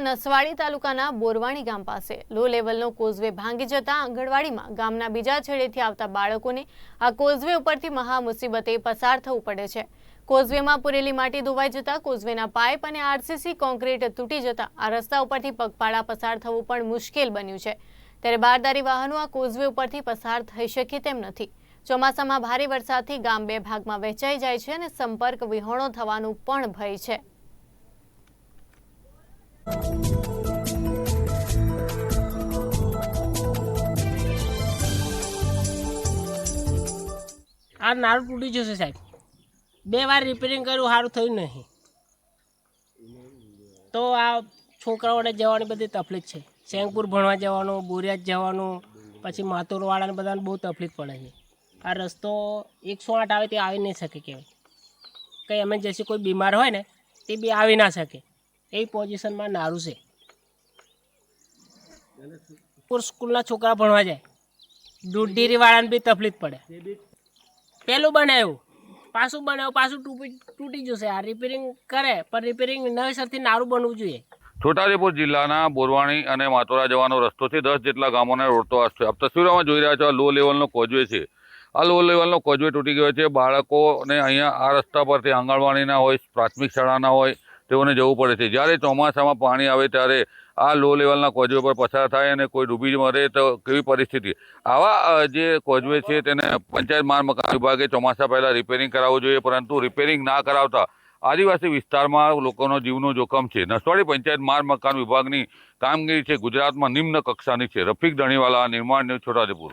નસવાડી તાલુકાના બોરવાણી ગામ પાસે લો લેવલનો કોઝવે ભાંગી જતા આંગણવાડીમાં ગામના બીજા છેડેથી આવતા બાળકોને આ કોઝવે ઉપરથી મહા મુસીબતે પસાર થવું પડે છે. કોઝવેમાં પૂરેલી માટી ધોવાઈ જતા કોઝવેના પાઇપ અને આરસીસી કોન્ક્રીટ તૂટી જતા આ રસ્તા ઉપરથી પગપાળા પસાર થવું પણ મુશ્કેલ બન્યું છે. ત્યારે બારદારી વાહનો આ કોઝવે ઉપરથી પસાર થઈ શકે તેમ નથી. ચોમાસામાં ભારે વરસાદથી ગામ બે ભાગમાં વહેંચાઈ જાય છે અને સંપર્ક વિહોણો થવાનું પણ ભય છે. આ નાળું તૂટી જશે સાહેબ. બે વાર રિપેરિંગ કર્યું સારું થયું નહીં. તો આ છોકરાઓને જવાની બધી તકલીફ છે. સેંગપુર ભણવા જવાનું બોરિયાદ જવાનું, પછી માતુરવાળાને બધાને બહુ તકલીફ પડે છે. આ રસ્તો એકસો આઠ આવે તે આવી નહીં શકે કહેવાય. કંઈ એમરજન્સી કોઈ બીમાર હોય ને, તે બી આવી ના શકે. એ પોઝિશનમાં નારું છે. સ્કૂલના છોકરા ભણવા જાય. દૂધ ડેરીવાળાને બી તકલીફ પડે. પેલું બનાવ્યું. પાછું બનાવ્યું, પાછું તૂટી તૂટી જશે. આ રિપેરિંગ કરે, પણ રિપેરિંગ નવેસરથી નારું બનવું જોઈએ. છોટાઉદેપુર જિલ્લાના બોરવાણી અને માતોરા જવાનો રસ્તો છે દસ જેટલા ગામોને રોડતો આ છે આપ તસવીરોમાં જોઈ રહ્યા છો, આ લો લેવલનો કોજવે છે. આ લો લેવલનો કોજવે તૂટી ગયો છે. બાળકોને અહીંયા આ રસ્તા પરથી આંગણવાડીના હોય, પ્રાથમિક શાળાના હોય તેઓને જવું પડે છે. જ્યારે ચોમાસામાં પાણી આવે ત્યારે આ લો લેવલના કોઝવે પર પસાર થાય અને કોઈ ડૂબી મરે તો કેવી પરિસ્થિતિ? આવા જે કોઝવે છે તેને પંચાયત માર્ગ મકાન વિભાગે ચોમાસા પહેલાં રિપેરિંગ કરાવવું જોઈએ, પરંતુ રિપેરિંગ ના કરાવતા આદિવાસી વિસ્તારમાં લોકોનો જીવનું જોખમ છે. નસવાડી પંચાયત માર્ગ મકાન વિભાગની કામગીરી છે. ગુજરાતમાં નિમ્ન કક્ષાની છે. રફીક ધણીવાલા નિર્માણ ન્યૂઝ છોટાઉદેપુર.